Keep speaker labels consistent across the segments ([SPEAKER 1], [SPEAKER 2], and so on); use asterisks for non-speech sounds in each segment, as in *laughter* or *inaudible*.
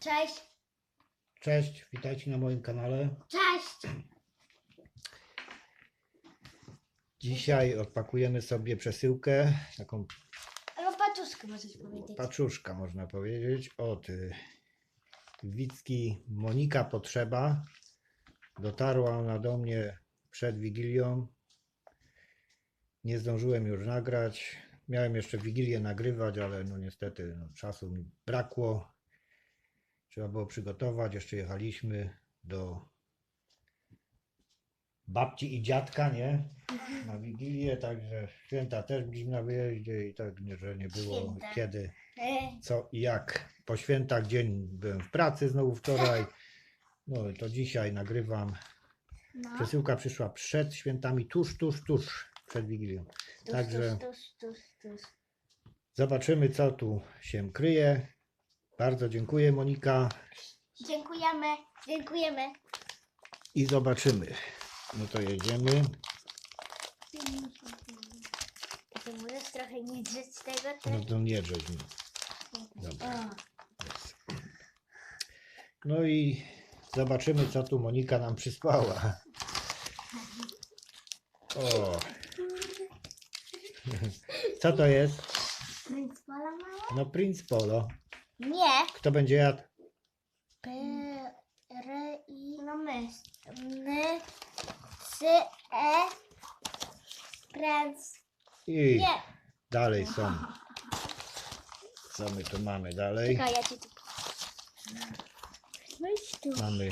[SPEAKER 1] Cześć.
[SPEAKER 2] Cześć, witajcie na moim kanale.
[SPEAKER 1] Cześć.
[SPEAKER 2] Dzisiaj odpakujemy sobie przesyłkę, taką
[SPEAKER 1] Albo paczuszkę możesz powiedzieć.
[SPEAKER 2] paczuszka można powiedzieć, od y, Wicki Monika Potrzeba. Dotarła ona do mnie przed Wigilią. Nie zdążyłem już nagrać. Miałem jeszcze Wigilię nagrywać, ale no niestety no, czasu mi brakło. Trzeba było przygotować. Jeszcze jechaliśmy do babci i dziadka, nie? Na Wigilię, także święta też byliśmy na wyjeździe i tak, nie, że nie było
[SPEAKER 1] Święta.
[SPEAKER 2] kiedy,
[SPEAKER 1] E,
[SPEAKER 2] co i jak. Po świętach dzień byłem w pracy znowu wczoraj. No to dzisiaj nagrywam.
[SPEAKER 1] No.
[SPEAKER 2] Przesyłka przyszła przed świętami, tuż, tuż, tuż przed Wigilią.
[SPEAKER 1] Tuż,
[SPEAKER 2] Także
[SPEAKER 1] tuż, tuż, tuż, tuż.
[SPEAKER 2] zobaczymy, co tu się kryje. Bardzo dziękuję, Monika.
[SPEAKER 1] Dziękujemy. Dziękujemy.
[SPEAKER 2] I zobaczymy. No to jedziemy.
[SPEAKER 1] Ty możesz trochę nie drzeć tego,
[SPEAKER 2] No to nie drzeź mi. Dobra. Jest. No i zobaczymy, co tu Monika nam przysłała. O. Co to jest?
[SPEAKER 1] Mała?
[SPEAKER 2] No Prince Polo.
[SPEAKER 1] Nie.
[SPEAKER 2] Kto będzie jadł?
[SPEAKER 1] P, R, I, no my. My, C, E, Prince.
[SPEAKER 2] I
[SPEAKER 1] Nie.
[SPEAKER 2] dalej są. Co my tu mamy dalej?
[SPEAKER 1] Czekaj, ja ci tu. Weź tu.
[SPEAKER 2] Mamy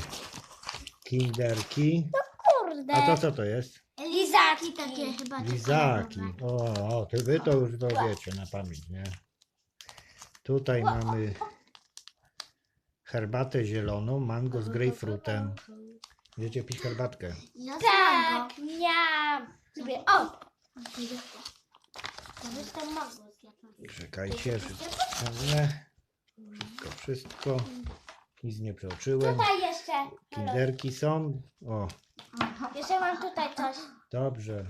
[SPEAKER 2] kinderki.
[SPEAKER 1] Kurde.
[SPEAKER 2] A to co to jest?
[SPEAKER 1] Lizaki takie chyba.
[SPEAKER 2] Lizaki. O, o ty wy to już to wiecie na pamięć, nie? Tutaj mamy herbatę zieloną, mango z grejpfrutem. Będziecie pić herbatkę.
[SPEAKER 1] Ja tak, miam. O! To byś tam.
[SPEAKER 2] Czekajcie, wezmę. Wszystko, wszystko. Nic nie przeoczyłem.
[SPEAKER 1] Tutaj jeszcze.
[SPEAKER 2] Kinderki są. O,
[SPEAKER 1] Jeszcze mam tutaj coś.
[SPEAKER 2] dobrze.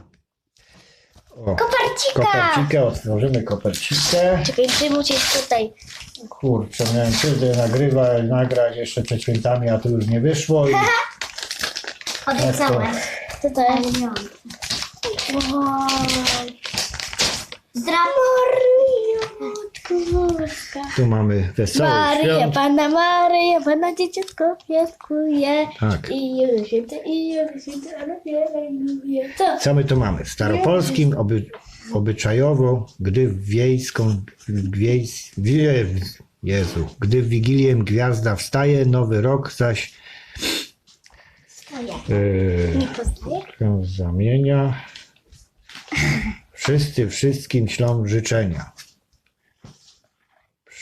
[SPEAKER 2] O,
[SPEAKER 1] Kopercika!
[SPEAKER 2] kopercikę, otworzymy kopercikę.
[SPEAKER 1] Czekaj, ty musisz tutaj.
[SPEAKER 2] Kurczę, miałem kiedy nagrywać, nagrać jeszcze przed świętami, a to już nie wyszło. I
[SPEAKER 1] Obiecałem. Co to jest? Wow. Boska.
[SPEAKER 2] tu mamy wesoły
[SPEAKER 1] Maryja,
[SPEAKER 2] świąt.
[SPEAKER 1] Panna Maryja, Pana Dzieciątko piaskuje.
[SPEAKER 2] Tak.
[SPEAKER 1] I już święty, i już święty, ale wieluje. Co?
[SPEAKER 2] Co my tu mamy? W staropolskim oby, obyczajowo, gdy w wiejską, w wiejs, wie, Jezu, gdy w Wigilię gwiazda wstaje, nowy rok zaś yy,
[SPEAKER 1] Nie poznaję?
[SPEAKER 2] się zamienia. Wszyscy wszystkim ślą życzenia.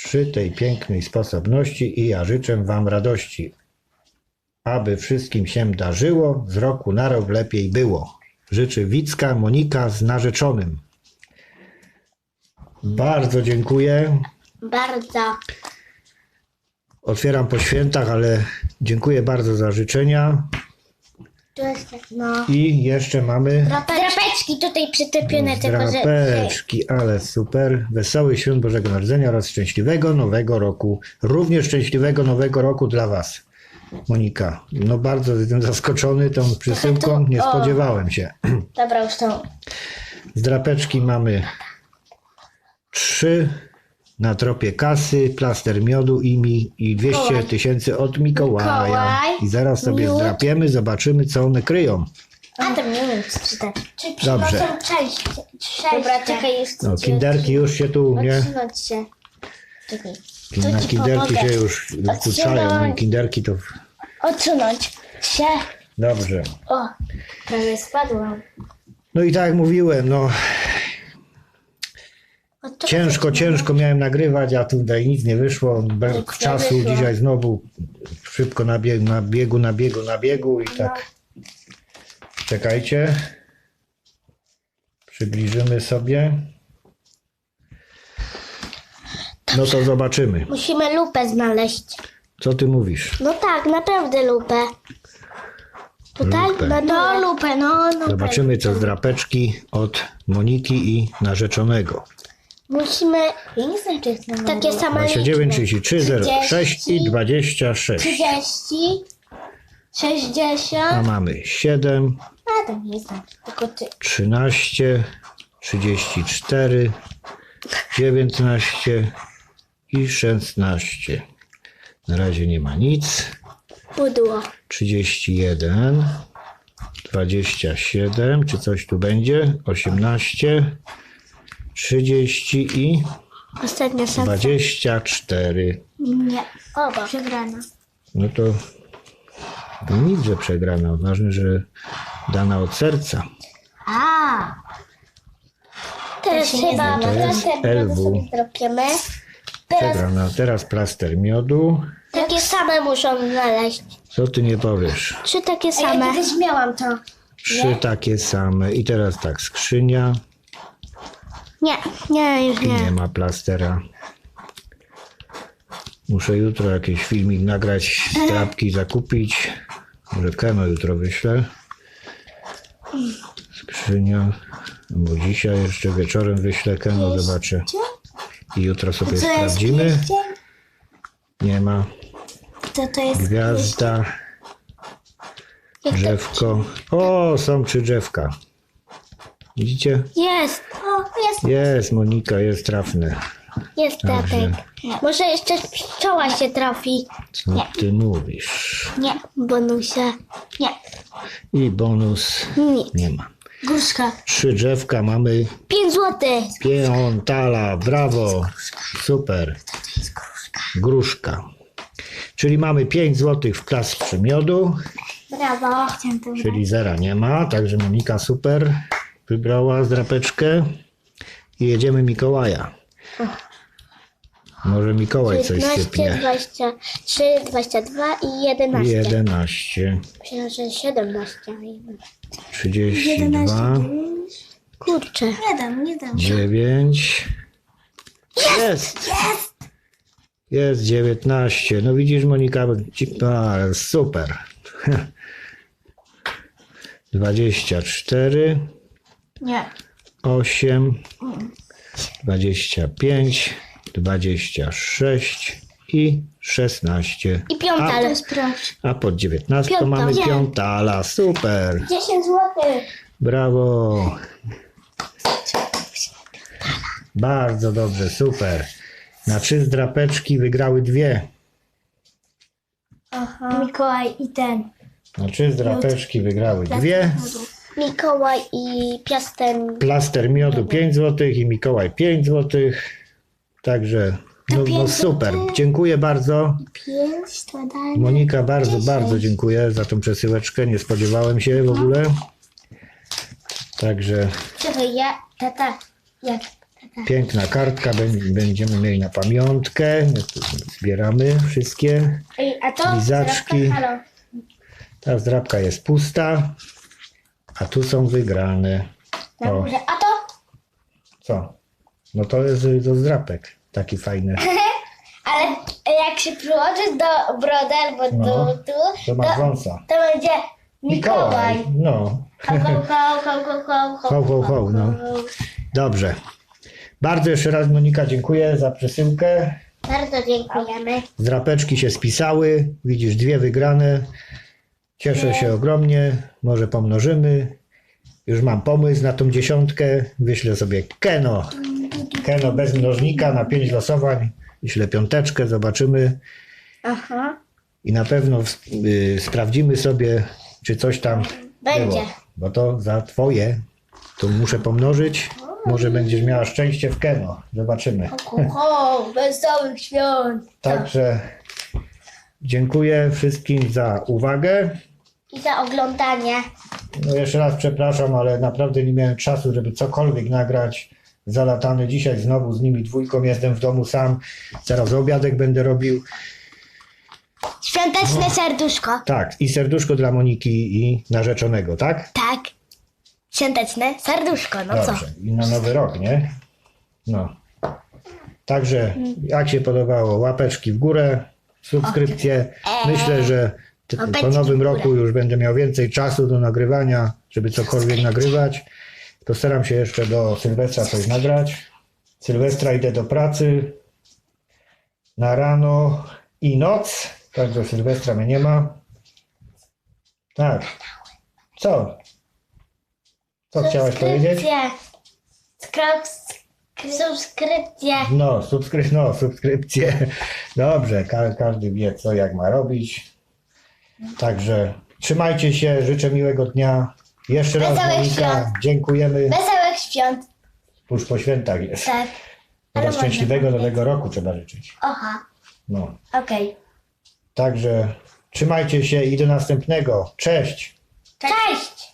[SPEAKER 2] Przy tej pięknej sposobności i ja życzę Wam radości, aby wszystkim się darzyło, z roku na rok lepiej było. Życzy Wicka Monika z narzeczonym. Bardzo dziękuję.
[SPEAKER 1] Bardzo.
[SPEAKER 2] Otwieram po świętach, ale dziękuję bardzo za życzenia.
[SPEAKER 1] Jest tak, no.
[SPEAKER 2] I jeszcze mamy
[SPEAKER 1] Drapeczki tutaj przytepione, tylko że...
[SPEAKER 2] Drapeczki, ale super. Wesołych świąt Bożego Narodzenia oraz szczęśliwego nowego roku. Również szczęśliwego nowego roku dla Was. Monika, no bardzo jestem zaskoczony tą przysyłką, nie
[SPEAKER 1] o.
[SPEAKER 2] spodziewałem się.
[SPEAKER 1] Dobra, już to.
[SPEAKER 2] Z drapeczki mamy trzy na tropie kasy, plaster miodu i, mi, i 200
[SPEAKER 1] Mikołaj.
[SPEAKER 2] tysięcy od Mikołaja.
[SPEAKER 1] Mikołaj,
[SPEAKER 2] I zaraz sobie
[SPEAKER 1] miód.
[SPEAKER 2] zdrapiemy, zobaczymy co one kryją.
[SPEAKER 1] A tam nie wiem przeczytać. Czy
[SPEAKER 2] Dobrze.
[SPEAKER 1] przynoszą część? Dobra, czekaj jeszcze.
[SPEAKER 2] No, kinderki już się tu, nie?
[SPEAKER 1] Odsunąć się. Czekaj.
[SPEAKER 2] Na
[SPEAKER 1] ci
[SPEAKER 2] kinderki
[SPEAKER 1] pomogę.
[SPEAKER 2] się już wkuczają.
[SPEAKER 1] Odsunąć.
[SPEAKER 2] Moje kinderki to
[SPEAKER 1] Odsunąć się.
[SPEAKER 2] dobrze.
[SPEAKER 1] O, prawie spadłam.
[SPEAKER 2] No i tak jak mówiłem, no ciężko,
[SPEAKER 1] zaczynamy?
[SPEAKER 2] ciężko miałem nagrywać, a tutaj nic nie wyszło. Brak czasu
[SPEAKER 1] wyszło.
[SPEAKER 2] dzisiaj znowu szybko na biegu, na biegu, na biegu, na biegu i tak. Czekajcie. Przybliżymy sobie. No to zobaczymy.
[SPEAKER 1] Musimy lupę znaleźć.
[SPEAKER 2] Co ty mówisz?
[SPEAKER 1] No tak, naprawdę lupę. Tutaj?
[SPEAKER 2] Lupę.
[SPEAKER 1] No, no lupę, no, no.
[SPEAKER 2] Zobaczymy co z drapeczki od Moniki i narzeczonego.
[SPEAKER 3] Musimy
[SPEAKER 1] Ja nie znam, czy jest na
[SPEAKER 3] takie same
[SPEAKER 2] 29,
[SPEAKER 3] liczby.
[SPEAKER 2] 33, 0, 6 i 26.
[SPEAKER 3] 30, 60,
[SPEAKER 2] A mamy 7,
[SPEAKER 3] a to nie znam, tylko ty.
[SPEAKER 2] 13, 34, 19 i 16. Na razie nie ma nic.
[SPEAKER 3] Pudło.
[SPEAKER 2] 31, 27, czy coś tu będzie? 18, 30 i
[SPEAKER 3] Ostatnia szansa.
[SPEAKER 2] 24.
[SPEAKER 3] Nie, oba. Przegrana.
[SPEAKER 2] No to, to nic, że przegrana. Ważne, że dana od serca.
[SPEAKER 3] A. Teraz
[SPEAKER 1] się nie
[SPEAKER 3] chyba
[SPEAKER 1] znam.
[SPEAKER 2] To jest
[SPEAKER 3] plaster
[SPEAKER 2] LW.
[SPEAKER 3] sobie zrobimy. Teraz
[SPEAKER 2] Przegrana. Teraz plaster miodu.
[SPEAKER 3] takie same muszą znaleźć.
[SPEAKER 2] Co ty nie powiesz?
[SPEAKER 3] Trzy takie
[SPEAKER 1] Ja
[SPEAKER 3] same.
[SPEAKER 1] kiedyś miałam to.
[SPEAKER 2] Trzy takie same. I teraz tak, skrzynia.
[SPEAKER 3] Nie, nie, już
[SPEAKER 2] nie
[SPEAKER 3] nie.
[SPEAKER 2] ma plastera. Muszę jutro jakiś filmik nagrać, strapki zakupić. Może Keno jutro wyślę. Skrzynia. Bo dzisiaj jeszcze wieczorem wyślę Keno, zobaczę. I jutro sobie
[SPEAKER 3] Co jest
[SPEAKER 2] sprawdzimy. Nie ma.
[SPEAKER 3] To to jest
[SPEAKER 2] Gwiazda,
[SPEAKER 3] Jak to-
[SPEAKER 2] drzewko. O, są trzy drzewka. Widzicie?
[SPEAKER 3] Jest. Jest.
[SPEAKER 2] Jest, Monika, jest trafne.
[SPEAKER 3] Jest
[SPEAKER 2] Dobrze.
[SPEAKER 3] Może jeszcze pszczoła się trafi.
[SPEAKER 2] Co ty mówisz?
[SPEAKER 3] Nie, bonusie. Nie.
[SPEAKER 2] I bonus
[SPEAKER 3] Nic.
[SPEAKER 2] nie ma.
[SPEAKER 3] Gruszka.
[SPEAKER 2] Trzy drzewka mamy.
[SPEAKER 3] 5 złotych.
[SPEAKER 2] Piątala, brawo. Super. Gruszka. Czyli mamy 5 zł w plastrze miodu,
[SPEAKER 3] Brawo. Chciałem to
[SPEAKER 2] czyli zera nie ma, także Monika super wybrała zdrapeczkę i jedziemy Mikołaja. Może Mikołaj coś
[SPEAKER 3] 15,
[SPEAKER 2] sypnie.
[SPEAKER 3] 23, 22 i 11.
[SPEAKER 2] 11,
[SPEAKER 3] Myślę, że 17. a jeden.
[SPEAKER 2] 32,
[SPEAKER 3] Kurczę.
[SPEAKER 1] Nie dam, nie dam.
[SPEAKER 2] 9. Jest! Jest 19. No widzisz Monika, ci- a, super. *laughs* 24,
[SPEAKER 3] Nie.
[SPEAKER 2] 8, 25, 26 i 16.
[SPEAKER 3] I piąta. Ale proszę.
[SPEAKER 2] a pod 19
[SPEAKER 3] Piąta.
[SPEAKER 2] mamy
[SPEAKER 3] Nie.
[SPEAKER 2] piątala. Super.
[SPEAKER 3] 10 złotych.
[SPEAKER 2] Brawo. Bardzo dobrze, super. Na trzy zdrapeczki wygrały dwie.
[SPEAKER 3] Mikołaj i ten.
[SPEAKER 2] Na trzy zdrapeczki wygrały dwie.
[SPEAKER 3] Mikołaj i piasten.
[SPEAKER 2] Plaster miodu 5 zł i Mikołaj 5 zł. Także no, no
[SPEAKER 3] pięć
[SPEAKER 2] super.
[SPEAKER 3] złotych.
[SPEAKER 2] Dziękuję bardzo.
[SPEAKER 3] 5 to daj.
[SPEAKER 2] Monika, bardzo,
[SPEAKER 3] Dziesięć.
[SPEAKER 2] bardzo dziękuję za tą przesyłeczkę. Nie spodziewałem się w ogóle. Także
[SPEAKER 3] Czekaj, ja, tata, jak?
[SPEAKER 2] piękna kartka. bę- Będziemy mieli na pamiątkę. Zbieramy wszystkie.
[SPEAKER 3] Ej, a to?
[SPEAKER 2] Lizaczki.
[SPEAKER 3] Zdrabka, halo.
[SPEAKER 2] Ta zdrabka jest pusta, a tu są wygrane.
[SPEAKER 3] Na
[SPEAKER 2] O,
[SPEAKER 3] górze. A to?
[SPEAKER 2] co? No to jest y, do zdrapek. Taki fajny. *laughs*
[SPEAKER 3] Ale jak się przyłożysz do brody albo
[SPEAKER 2] No,
[SPEAKER 3] do tu,
[SPEAKER 2] To ma wąsa.
[SPEAKER 3] to będzie Mikołaj.
[SPEAKER 2] No,
[SPEAKER 3] Ho, ho, ho, ho, ho, ho,
[SPEAKER 2] Ho, ho, ho, no. dobrze. Bardzo jeszcze raz Monika dziękuję za przesyłkę.
[SPEAKER 3] Bardzo dziękujemy.
[SPEAKER 2] Zdrapeczki się spisały. Widzisz, dwie wygrane. Cieszę się ogromnie. Może pomnożymy. Już mam pomysł na tą dziesiątkę. Wyślę sobie Keno. Keno bez mnożnika na pięć losowań. Wyślę piąteczkę, zobaczymy.
[SPEAKER 3] Aha.
[SPEAKER 2] I na pewno y, sprawdzimy sobie, czy coś tam
[SPEAKER 3] Będzie.
[SPEAKER 2] było. Bo to za twoje. To muszę pomnożyć. Może będziesz miała szczęście w Keno. Zobaczymy.
[SPEAKER 3] Ho, wesołych świąt.
[SPEAKER 2] Także dziękuję wszystkim za uwagę.
[SPEAKER 3] I za oglądanie.
[SPEAKER 2] No jeszcze raz przepraszam, ale naprawdę nie miałem czasu, żeby cokolwiek nagrać. Zalatany dzisiaj znowu z nimi dwójką jestem w domu sam. Zaraz obiadek będę robił.
[SPEAKER 3] Świąteczne serduszko.
[SPEAKER 2] Tak, i serduszko dla Moniki i narzeczonego, tak?
[SPEAKER 3] Tak. Świąteczne serduszko, no co?
[SPEAKER 2] Dobrze. I na nowy rok, nie? No. Także jak się podobało, łapeczki w górę, subskrypcje. Myślę, że t- po nowym roku już będę miał więcej czasu do nagrywania, żeby cokolwiek nagrywać. Postaram się jeszcze do Sylwestra coś nagrać. Sylwestra idę do pracy. Na rano i noc. Także Sylwestra mnie nie ma. Tak. Co? Co chciałaś powiedzieć?
[SPEAKER 3] Subskrypcje. Skrop- Subskrypcje.
[SPEAKER 2] No, subskry... no, subskrypcje. Dobrze, ka każdy wie, co jak ma robić. Także trzymajcie się, życzę miłego dnia. Jeszcze raz
[SPEAKER 3] Wesołych
[SPEAKER 2] Monika,
[SPEAKER 3] świąt.
[SPEAKER 2] dziękujemy.
[SPEAKER 3] Wesołych świąt.
[SPEAKER 2] Już po świętach jest.
[SPEAKER 3] Tak. Ale
[SPEAKER 2] Teraz
[SPEAKER 3] można
[SPEAKER 2] szczęśliwego
[SPEAKER 3] powiedzieć.
[SPEAKER 2] nowego roku trzeba życzyć.
[SPEAKER 3] Oha.
[SPEAKER 2] No.
[SPEAKER 3] Okej.
[SPEAKER 2] Także trzymajcie się i do następnego. Cześć!
[SPEAKER 3] Cześć.